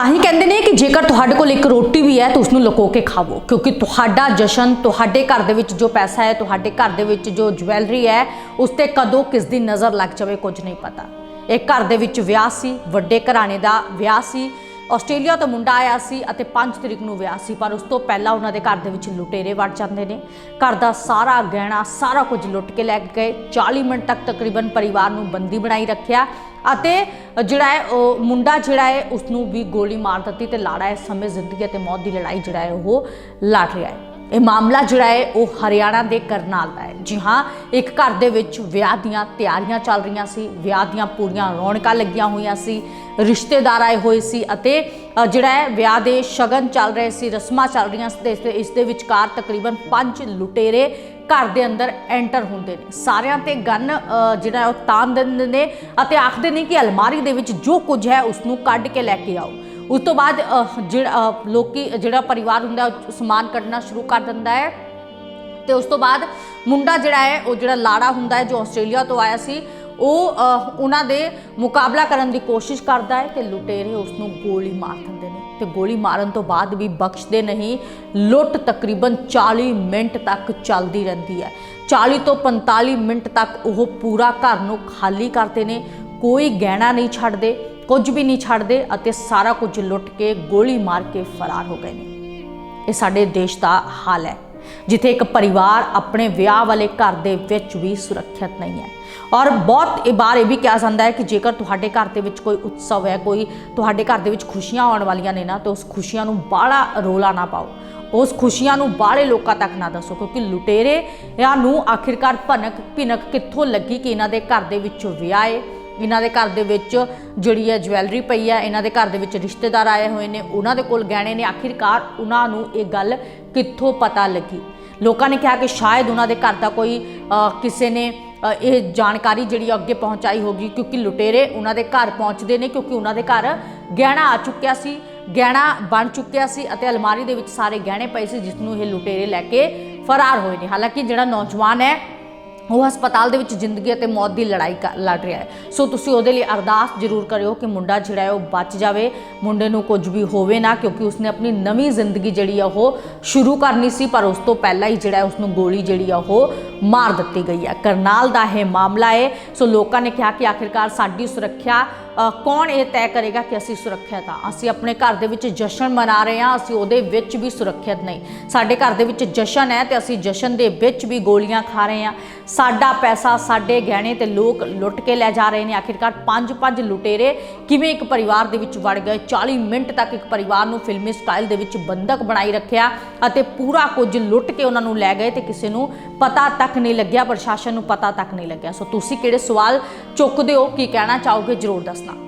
ਤਾਂ ਹੀ ਕਹਿੰਦੇ ਨੇ ਕਿ ਜੇਕਰ ਤੁਹਾਡੇ ਕੋਲ ਇੱਕ ਰੋਟੀ ਵੀ ਹੈ, ਤਾਂ ਉਸ ਨੂੰ ਲੁਕੋ ਕੇ ਖਾਵੋ। ਕਿਉਂਕਿ ਤੁਹਾਡਾ ਜਸ਼ਨ, ਤੁਹਾਡੇ ਘਰ ਦੇ ਵਿੱਚ ਜੋ ਪੈਸਾ ਹੈ, ਤੁਹਾਡੇ ਘਰ ਦੇ ਵਿੱਚ ਜੋ ਜਵੈਲਰੀ ਹੈ, ਉਸ ਤੇ ਕਦੋਂ ਕਿਸ ਦੀ ਨਜ਼ਰ ਲੱਗ ਜਾਵੇ ਕੁਝ ਨਹੀਂ ਪਤਾ। ਇਹ ਘਰ ਦੇ ਵਿੱਚ ਵਿਆਹ ਸੀ, ਵੱਡੇ ਘਰਾਣੇ ਦਾ ਵਿਆਹ ਸੀ ਆਸਟ੍ਰੇਲੀਆ ਤੋਂ ਮੁੰਡਾ ਆਇਆ ਸੀ ਅਤੇ 5 ਤਰੀਕ ਨੂੰ ਵਿਆਹ ਸੀ, ਪਰ ਉਸ ਤੋਂ ਪਹਿਲਾਂ ਉਹਨਾਂ ਦੇ ਘਰ ਦੇ ਵਿੱਚ ਲੁਟੇਰੇ ਵੜ ਜਾਂਦੇ ਨੇ। ਘਰ ਦਾ ਸਾਰਾ ਗਹਿਣਾ, ਸਾਰਾ ਕੁਝ ਲੁੱਟ ਕੇ ਲੈ ਗਏ। 40 ਮਿੰਟ ਤੱਕ ਤਕਰੀਬਨ ਪਰਿਵਾਰ ਨੂੰ ਬੰਦੀ ਬਣਾਈ ਰੱਖਿਆ ਅਤੇ ਜਿਹੜਾ ਹੈ, ਉਹ ਮੁੰਡਾ ਜਿਹੜਾ ਹੈ ਉਸ ਨੂੰ ਵੀ ਗੋਲੀ ਮਾਰ ਦਿੱਤੀ ਤੇ ਲਾੜਾ ਇਸ ਸਮੇਂ ਜ਼ਿੰਦਗੀ ਅਤੇ ਮੌਤ ਦੀ ਲੜਾਈ ਜਿਹੜਾ ਹੈ, ਉਹ ਲੜ ਰਿਹਾ ਹੈ। ਇਹ ਮਾਮਲਾ ਜਿਹੜਾ ਹੈ, ਉਹ ਹਰਿਆਣਾ ਦੇ ਕਰਨਾਲ ਦਾ ਹੈ। ਜੀ ਹਾਂ ਇੱਕ ਘਰ ਦੇ ਵਿੱਚ ਵਿਆਹ ਦੀਆਂ ਤਿਆਰੀਆਂ ਚੱਲ ਰਹੀਆਂ ਸੀ ਵਿਆਹ ਦੀਆਂ ਪੂਰੀਆਂ ਰੌਣਕਾਂ ਲੱਗੀਆਂ ਹੋਈਆਂ ਸੀ ਰਿਸ਼ਤੇਦਾਰ ਆਏ ਹੋਏ ਸੀ ਅਤੇ ਜਿਹੜਾ ਹੈ ਵਿਆਹ ਦੇ ਸ਼ਗਨ ਚੱਲ ਰਹੇ ਸੀ ਰਸਮਾਂ ਚੱਲ ਰਹੀਆਂ ਸੀ ਤੇ ਇਸ ਦੇ- ਇਸ ਦੇ ਵਿਚਕਾਰ ਤਕਰੀਬਨ ਪੰਜ ਲੁਟੇਰੇ ਘਰ ਦੇ ਅੰਦਰ ਐਂਟਰ ਹੁੰਦੇ ਨੇ। ਸਾਰਿਆਂ ਤੇ ਗਨ ਜਿਹੜਾ ਉਹ ਤਾਨ ਦਿੰਦੇ ਨੇ ਅਤੇ ਆਖਦੇ ਨੇ ਕਿ ਅਲਮਾਰੀ ਦੇ ਵਿੱਚ ਜੋ ਕੁਝ ਹੈ ਉਸ ਨੂੰ ਕੱਢ ਕੇ ਲੈ ਕੇ ਆਓ। ਉਸ ਤੋਂ ਬਾਅਦ ਜਿਹੜਾ ਅ, ਲੋਕੀ ਜਿਹੜਾ ਪਰਿਵਾਰ ਹੁੰਦਾ ਉਹ ਸਮਾਨ ਕੱਢਣਾ ਸ਼ੁਰੂ ਕਰ ਦਿੰਦਾ ਹੈ। ਤੇ ਉਸ ਤੋਂ ਬਾਅਦ ਮੁੰਡਾ ਜਿਹੜਾ ਹੈ, ਉਹ ਜਿਹੜਾ ਲਾੜਾ ਹੁੰਦਾ ਹੈ, ਜੋ ਆਸਟ੍ਰੇਲੀਆ ਤੋਂ ਆਇਆ ਸੀ, ਉਹ ਉਹਨਾਂ ਦੇ ਮੁਕਾਬਲਾ ਕਰਨ ਦੀ ਕੋਸ਼ਿਸ਼ ਕਰਦਾ ਹੈ ਤੇ ਲੁਟੇਰੇ ਉਸ ਨੂੰ ਗੋਲੀ ਮਾਰ ਦਿੰਦੇ ਨੇ। ਤੇ ਗੋਲੀ ਮਾਰਨ ਤੋਂ ਬਾਅਦ ਵੀ ਬਖਸ਼ਦੇ ਨਹੀਂ, ਲੁੱਟ ਤਕਰੀਬਨ 40 ਮਿੰਟ ਤੱਕ ਚੱਲਦੀ ਰਹਿੰਦੀ ਹੈ। 40 ਤੋਂ 45 ਮਿੰਟ ਤੱਕ ਉਹ ਪੂਰਾ ਘਰ ਨੂੰ ਖਾਲੀ ਕਰਦੇ ਨੇ, ਕੋਈ ਗਹਿਣਾ ਨਹੀਂ ਛੱਡਦੇ, ਕੁਝ ਵੀ ਨਹੀਂ ਛੱਡਦੇ ਅਤੇ ਸਾਰਾ ਕੁਝ ਲੁੱਟ ਕੇ, ਗੋਲੀ ਮਾਰ ਕੇ ਫਰਾਰ ਹੋ ਗਏ ਨੇ। ਇਹ ਸਾਡੇ ਦੇਸ਼ ਦਾ ਹਾਲ ਹੈ। ਜਿੱਥੇ ਇੱਕ ਪਰਿਵਾਰ ਆਪਣੇ ਵਿਆਹ ਵਾਲੇ ਘਰ ਦੇ ਵਿੱਚ ਵੀ ਸੁਰੱਖਿਅਤ ਨਹੀਂ ਹੈ। ਔਰ ਬਹੁਤ ਇਹ ਬਾਰ ਇਹ ਵੀ ਕਿਹਾ ਜਾਂਦਾ ਹੈ ਕਿ ਜੇਕਰ ਤੁਹਾਡੇ ਘਰ ਦੇ ਵਿੱਚ ਕੋਈ ਉਤਸਵ ਹੈ, ਕੋਈ ਤੁਹਾਡੇ ਘਰ ਦੇ ਵਿੱਚ ਖੁਸ਼ੀਆਂ ਆਉਣ ਵਾਲੀਆਂ ਨੇ ਨਾ, ਤਾਂ ਉਸ ਖੁਸ਼ੀਆਂ ਨੂੰ ਬਾਹਲਾ ਰੋਲਾ ਨਾ ਪਾਓ। ਉਸ ਖੁਸ਼ੀਆਂ ਨੂੰ ਬਾਹਲੇ ਲੋਕਾਂ ਤੱਕ ਨਾ ਦੱਸੋ, ਕਿਉਂਕਿ ਲੁਟੇਰੇ ਜਾਂ ਨੂੰ ਆਖਿਰਕਾਰ ਭਨਕ ਭਿਨਕ ਕਿੱਥੋਂ ਲੱਗੀ ਕਿ ਇਹਨਾਂ ਦੇ ਘਰ ਦੇ ਵਿੱਚ ਵਿਆਹ ਹੈ ਇਹਨਾਂ ਦੇ ਘਰ ਦੇ ਵਿੱਚ ਜਿਹੜੀ ਹੈ ਜਵੈਲਰੀ ਪਈ ਹੈ, ਇਹਨਾਂ ਦੇ ਘਰ ਦੇ ਵਿੱਚ ਰਿਸ਼ਤੇਦਾਰ ਆਏ ਹੋਏ ਨੇ, ਉਹਨਾਂ ਦੇ ਕੋਲ ਗਹਿਣੇ ਨੇ। ਆਖਿਰਕਾਰ ਉਹਨਾਂ ਨੂੰ ਇਹ ਗੱਲ ਕਿੱਥੋਂ ਪਤਾ ਲੱਗੀ? ਲੋਕਾਂ ਨੇ ਕਿਹਾ ਕਿ ਸ਼ਾਇਦ ਉਹਨਾਂ ਦੇ ਘਰ ਦਾ ਕੋਈ ਕਿਸੇ ਨੇ ਇਹ ਜਾਣਕਾਰੀ ਜਿਹੜੀ ਅੱਗੇ ਪਹੁੰਚਾਈ ਹੋਗੀ ਕਿਉਂਕਿ ਲੁਟੇਰੇ ਉਹਨਾਂ ਦੇ ਘਰ ਪਹੁੰਚਦੇ ਨੇ, ਕਿਉਂਕਿ ਉਹਨਾਂ ਦੇ ਘਰ ਗਹਿਣਾ ਆ ਚੁੱਕਿਆ ਸੀ, ਗਹਿਣਾ ਬਣ ਚੁੱਕਿਆ ਸੀ ਅਤੇ ਅਲਮਾਰੀ ਦੇ ਵਿੱਚ ਸਾਰੇ ਗਹਿਣੇ ਪਏ ਸੀ, ਜਿਸ ਨੂੰ ਇਹ ਲੁਟੇਰੇ ਲੈ ਕੇ ਫਰਾਰ ਹੋਏ ਨੇ। ਹਾਲਾਂਕਿ ਜਿਹੜਾ ਨੌਜਵਾਨ ਹੈ ਉਹ ਹਸਪਤਾਲ ਦੇ ਵਿੱਚ ਜ਼ਿੰਦਗੀ ਅਤੇ ਮੌਤ ਦੀ ਲੜਾਈ ਕਰ- ਲੜ ਰਿਹਾ ਹੈ। ਸੋ ਤੁਸੀਂ ਉਹਦੇ ਲਈ ਅਰਦਾਸ ਜ਼ਰੂਰ ਕਰਿਓ ਕਿ ਮੁੰਡਾ ਜਿਹੜਾ ਹੈ ਉਹ ਬਚ ਜਾਵੇ। ਮੁੰਡੇ ਨੂੰ ਕੁਝ ਵੀ ਹੋਵੇ ਨਾ, ਕਿਉਂਕਿ ਉਸਨੇ ਆਪਣੀ ਨਵੀਂ ਜ਼ਿੰਦਗੀ ਜਿਹੜੀ ਆ ਉਹ ਸ਼ੁਰੂ ਕਰਨੀ ਸੀ, ਪਰ ਉਸ ਤੋਂ ਪਹਿਲਾਂ ਹੀ ਜਿਹੜਾ ਹੈ ਉਸਨੂੰ ਗੋਲੀ ਜਿਹੜੀ ਆ ਉਹ ਮਾਰ ਦਿੱਤੀ ਗਈ ਹੈ। ਕਰਨਾਲ ਦਾ ਇਹ ਮਾਮਲਾ ਹੈ। ਸੋ ਲੋਕਾਂ ਨੇ ਕਿਹਾ ਕਿ ਆਖਿਰਕਾਰ ਸਾਡੀ ਸੁਰੱਖਿਆ ਕੌਣ ਇਹ ਤੈਅ ਕਰੇਗਾ ਕਿ ਅਸੀਂ ਸੁਰੱਖਿਅਤ ਹਾਂ ਅਸੀਂ ਆਪਣੇ ਘਰ ਦੇ ਵਿੱਚ ਜਸ਼ਨ ਮਨਾ ਰਹੇ ਹਾਂ, ਅਸੀਂ ਉਹਦੇ ਵਿੱਚ ਵੀ ਸੁਰੱਖਿਅਤ ਨਹੀਂ। ਸਾਡੇ ਘਰ ਦੇ ਵਿੱਚ ਜਸ਼ਨ ਹੈ ਤੇ ਅਸੀਂ ਜਸ਼ਨ ਦੇ ਵਿੱਚ ਵੀ ਗੋਲੀਆਂ ਖਾ ਰਹੇ ਹਾਂ। ਸਾਡਾ ਪੈਸਾ, ਸਾਡੇ ਗਹਿਣੇ ਤੇ ਲੋਕ ਲੁੱਟ ਕੇ ਲੈ ਜਾ ਰਹੇ ਨੇ। ਆਖਿਰਕਾਰ ਪੰਜ ਪੰਜ ਲੁਟੇਰੇ ਕਿਵੇਂ ਇੱਕ ਪਰਿਵਾਰ ਦੇ ਵਿੱਚ ਵੜ ਗਏ? 40 ਮਿੰਟ ਤੱਕ ਇੱਕ ਪਰਿਵਾਰ ਨੂੰ ਫਿਲਮੀ ਸਟਾਈਲ ਦੇ ਵਿੱਚ ਬੰਦਕ ਬਣਾਈ ਰੱਖਿਆ ਅਤੇ ਪੂਰਾ ਕੁਝ ਲੁੱਟ ਕੇ ਉਹਨਾਂ ਨੂੰ ਲੈ ਗਏ ਤੇ ਕਿਸੇ ਨੂੰ ਪਤਾ ਤੱਕ ਨਹੀਂ ਲੱਗਿਆ, ਪ੍ਰਸ਼ਾਸਨ ਨੂੰ ਪਤਾ ਤੱਕ ਨਹੀਂ ਲੱਗਿਆ। ਸੋ ਤੁਸੀਂ ਕਿਹੜੇ ਸਵਾਲ ਚੁੱਕਦੇ ਹੋ? ਕੀ ਕਹਿਣਾ ਚਾਹੋਗੇ? ਜਰੂਰ ਦੱਸੋ। பேசலாம்